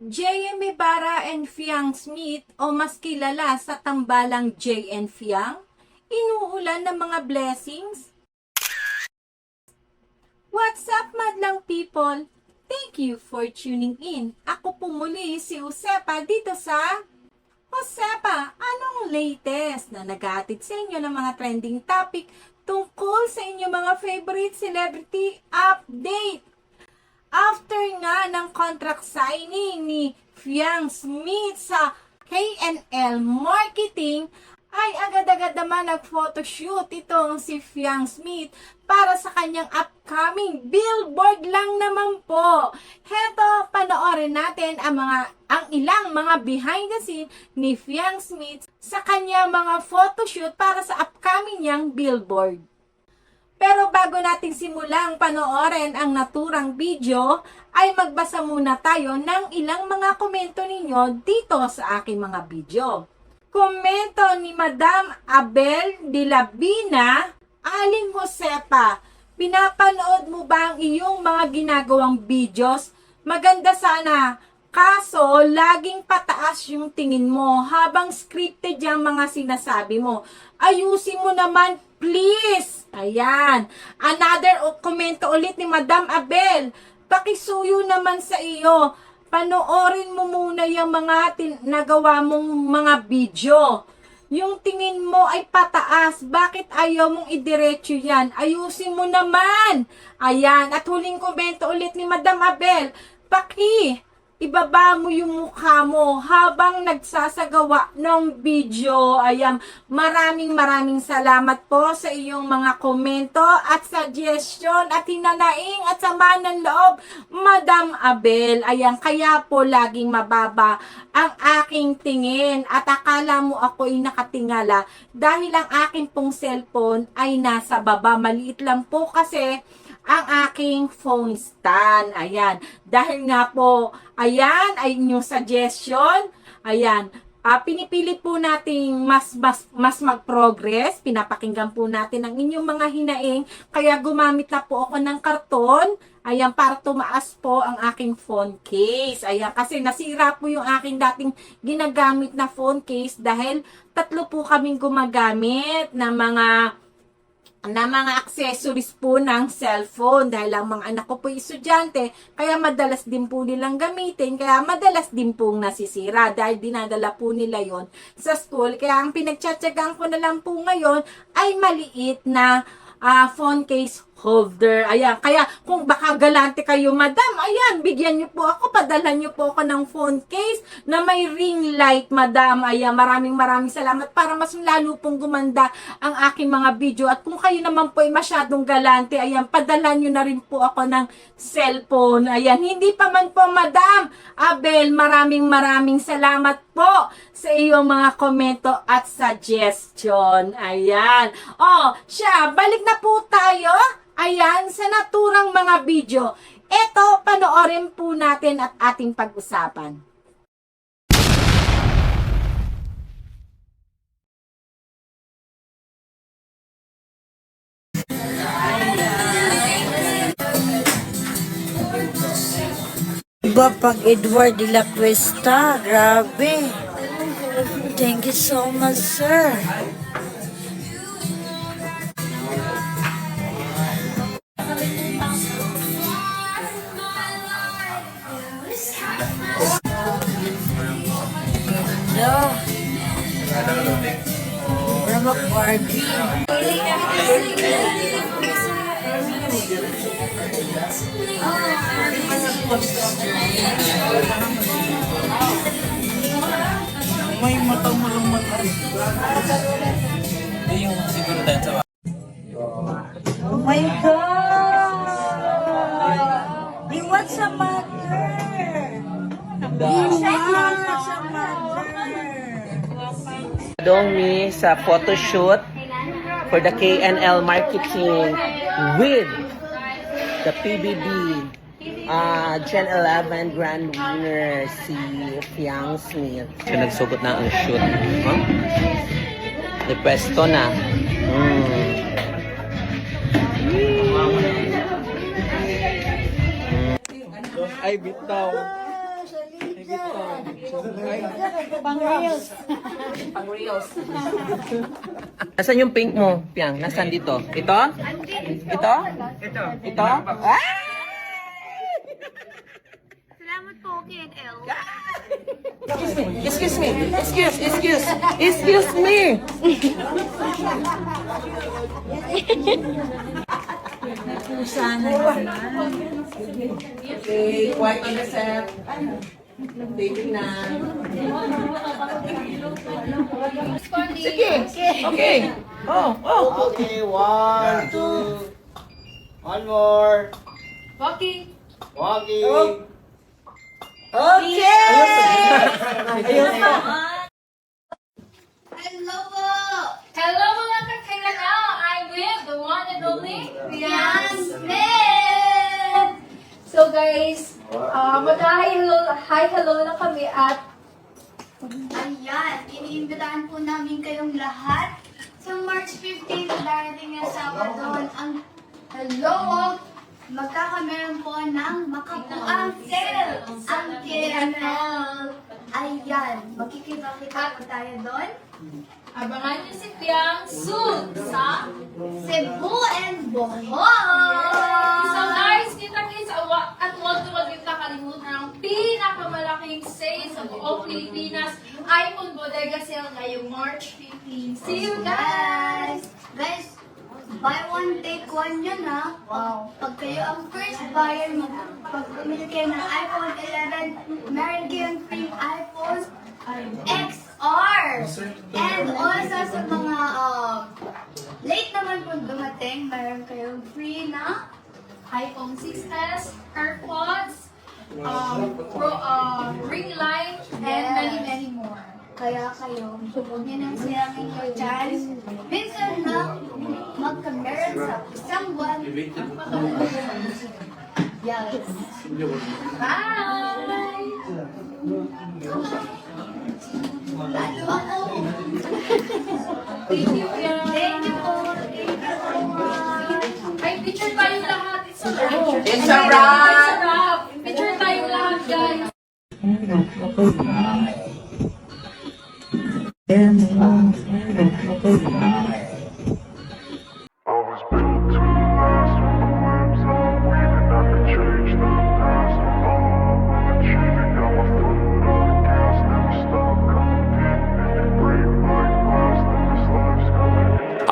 J.M. Ibarra and Fiang Smith o mas kilala sa tambalang J.N. Fiang, inuulan ng mga blessings. What's up, madlang people? Thank you for tuning in. Ako po muli si Josepa dito sa Josepa, anong latest na nag-aatid sa inyo ng mga trending topic tungkol sa inyong mga favorite celebrity update? After nga ng contract signing ni Fiang Smith sa KNL Marketing, ay agad-agad naman nag-photoshoot itong si Fiang Smith para sa kanyang upcoming billboard lang naman po. Heto, panoorin natin ang mga ang ilang mga behind the scene ni Fiang Smith sa kanyang mga photoshoot para sa upcoming niyang billboard. Pero bago nating simulang panoorin ang naturang video, ay magbasa muna tayo ng ilang mga komento ninyo dito sa aking mga video. Komento ni Madam Abel de la Bina, Aling Josepa, pinapanood mo ba ang iyong mga ginagawang videos? Maganda sana, kaso laging pataas yung tingin mo habang scripted yung mga sinasabi mo. Ayusin mo naman, please! Ayan. Another komento ulit ni Madam Abel. Pakisuyo naman sa iyo. Panoorin mo muna yung mga nagawa mong mga video. Yung tingin mo ay pataas. Bakit ayaw mong idiretso yan? Ayusin mo naman. Ayan. At huling komento ulit ni Madam Abel. Paki, ibaba mo yung mukha mo habang nagsasagawa ng video. Ayan, maraming maraming salamat po sa iyong mga komento at suggestion at hinanaing at sama ng loob, Madam Abel. Ayan, kaya po laging mababa ang aking tingin at akala mo ako ay nakatingala dahil ang aking pong cellphone ay nasa baba. Maliit lang po kasi ang aking phone stand. Ayan. Dahil nga po, ayan, ay inyong suggestion. Ayan. Ah, pinipili po nating mas, mas, mas mag-progress. Pinapakinggan po natin ang inyong mga hinaing. Kaya gumamit na po ako ng karton. Ayan, para tumaas po ang aking phone case. Ayan, kasi nasira po yung aking dating ginagamit na phone case dahil tatlo po kaming gumagamit ng mga na mga accessories po ng cellphone. Dahil ang mga anak ko po estudyante kaya madalas din po nilang gamitin kaya madalas din pong nasisira dahil dinadala po nila yon sa school. Kaya ang pinagtsatsagaan ko na lang po ngayon ay maliit na ah, phone case holder. Ayan. Kaya kung baka galante kayo, madam, ayan, bigyan niyo po ako, padala niyo po ako ng phone case na may ring light, madam. Ayan, maraming maraming salamat para mas lalo pong gumanda ang aking mga video. At kung kayo naman po ay masyadong galante, ayan, padala niyo na rin po ako ng cellphone. Ayan, hindi pa man po, madam. Abel, maraming maraming salamat po sa iyong mga komento at suggestion. Ayan. Oh, siya, balik na po tayo. Ayan, sa naturang mga video. Ito, panoorin po natin at ating pag-usapan. Iba pag Edward de la Cuesta, grabe. Thank you so much, sir. Para mag-Barbie. May matang malamat na rin. Hindi yung siguro dahil sa Oh my God! Be what's a mother? Be what's a mother? Dongmi sa photoshoot for the KNL marketing with the PBB uh, Gen 11 Grand Winner si Fiang Smith. Siya nagsugot na ang shoot. Huh? Depresto na. Mm. Ay, bitaw. Ay, bitaw. Pang reels. Nasaan yung pink mo, Piang? Nasaan dito? Ito? Ito? Ito? Ito? Ah! Salamat po, KNL. Excuse me. Excuse, excuse. Excuse me. Sana Okay, quiet on the set. Dating na. Sige. Okay. Oh, oh. Okay, one, two. One more. Walking. Walking. Hello po! Hello mga ka-KNL! I'm with the one and only Bian Smith! So guys, uh, mag-hi hello, hi hello na kami at Ayan, iniimbitahan po namin kayong lahat sa March 15 darating na Sabado ang Hello! Magkakameron po ng makapuang sale ang KNL. Ayan, magkikita-kita po tayo doon. Abangan niyo si Piang soon sa Cebu and Bohol! So guys, kita-kits awa- at huwag na huwag yung kakalimutan ang pinakamalaking sale sa buong Pilipinas iPhone Bodega Sale ngayong March 15. See you guys! Guys, buy one take one yun ha. Wow. Pag kayo ang first buyer pag bumili kayo ng iPhone 11, meron kayong free iPhone XR. And also sa mga um, late naman po dumating, meron kayong free na iPhone 6s, AirPods, um, pro, uh, ring light, and many, many more. Kaya kayo, huwag niyo nang sayangin yung chance. Minsan na magka-meron sa isang buwan. Yes. Bye! Lalo ako. Thank you. Thank you po. Thank you much. Ay, picture tayo lahat. It's a wrap. It's a wrap.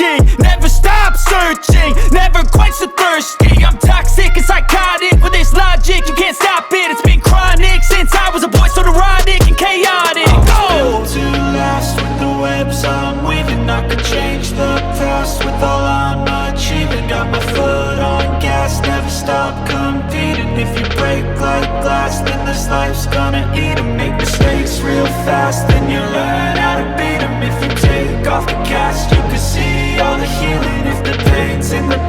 is working. Never stop searching, never quench the thirsty. I'm toxic and psychotic with this logic. You can't stop it. It's been chronic since I was a boy, so neurotic and chaotic. Go! to last with the webs I'm weaving. I could change the past with all I'm achieving. Got my foot on gas, never stop competing. If you break like glass, then this life's gonna eat 'em. Make mistakes real fast, then you learn how to beat 'em. If you take off the cast,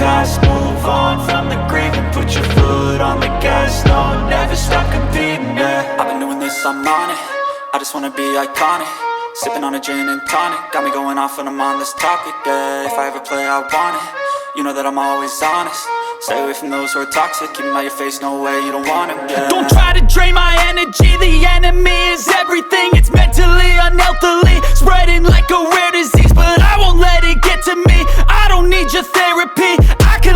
past, move on from the grave and put your foot on the gas. No, never stop competing. Yeah. I've been doing this, I'm on it. I just wanna be iconic. Sipping on a gin and tonic. Got me going off on this topic. Yeah. If I ever play, I want it. You know that I'm always honest. Stay away from those who are toxic. Keep 'em out your face, no way, you don't it. Yeah. Don't try to drain my energy. The enemy is everything. It's mentally, unhealthily. Spreading like a rare disease. But I won't let it get to me. I don't need your therapy. I can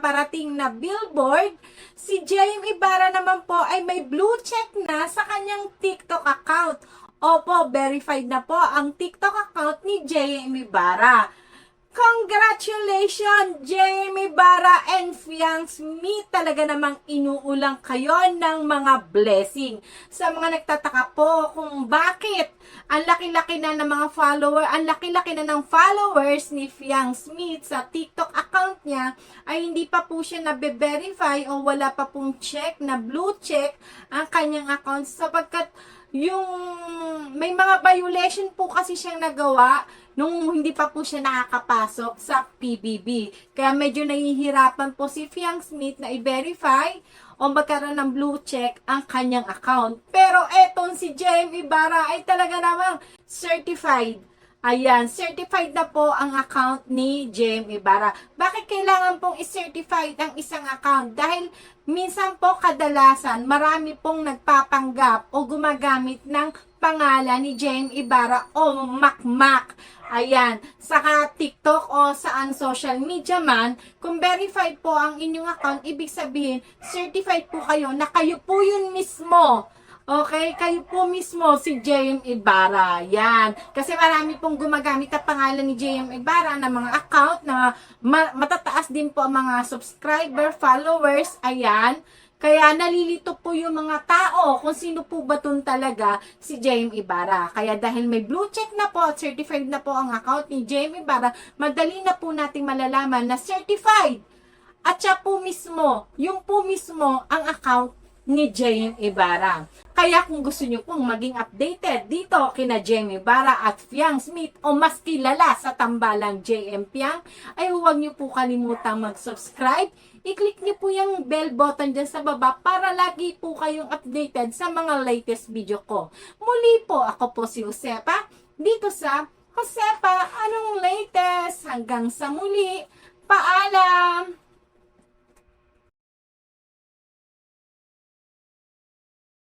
ating na billboard. Si JM Ibarra naman po ay may blue check na sa kanyang TikTok account. Opo, verified na po ang TikTok account ni JM Ibarra. Congratulations, Jamie Barra and Fiang Smith. Talaga namang inuulang kayo ng mga blessing. Sa mga nagtataka po kung bakit ang laki-laki na ng mga follower, ang laki-laki na ng followers ni Fiang Smith sa TikTok account niya ay hindi pa po siya nabe-verify o wala pa pong check na blue check ang kanyang account sapagkat yung may mga violation po kasi siyang nagawa nung hindi pa po siya nakakapasok sa PBB. Kaya medyo nahihirapan po si Fiang Smith na i-verify o magkaroon ng blue check ang kanyang account. Pero etong si JM Ibarra ay talaga namang certified. Ayan, certified na po ang account ni JM Ibarra. Bakit kailangan pong i-certified ang isang account? Dahil minsan po kadalasan marami pong nagpapanggap o gumagamit ng pangalan ni JM Ibarra o Makmak. Ayan, saka TikTok o saan social media man, kung verified po ang inyong account, ibig sabihin, certified po kayo na kayo po yun mismo. Okay, kayo po mismo si JM Ibarra. Yan. Kasi marami pong gumagamit ang pangalan ni JM Ibarra na mga account na ma- matataas din po ang mga subscriber, followers. Ayan. Kaya nalilito po yung mga tao kung sino po ba tun talaga si JM Ibarra. Kaya dahil may blue check na po at certified na po ang account ni JM Ibarra, madali na po nating malalaman na certified. At siya po mismo, yung po mismo ang account ni JM Ibarra. Kaya kung gusto nyo pong maging updated dito kina JM Ibarra at Fiang Smith o mas kilala sa tambalang JM Piang, ay huwag nyo po kalimutang mag-subscribe. I-click nyo po yung bell button dyan sa baba para lagi po kayong updated sa mga latest video ko. Muli po, ako po si Josepa dito sa Josepa, anong latest? Hanggang sa muli, paalam!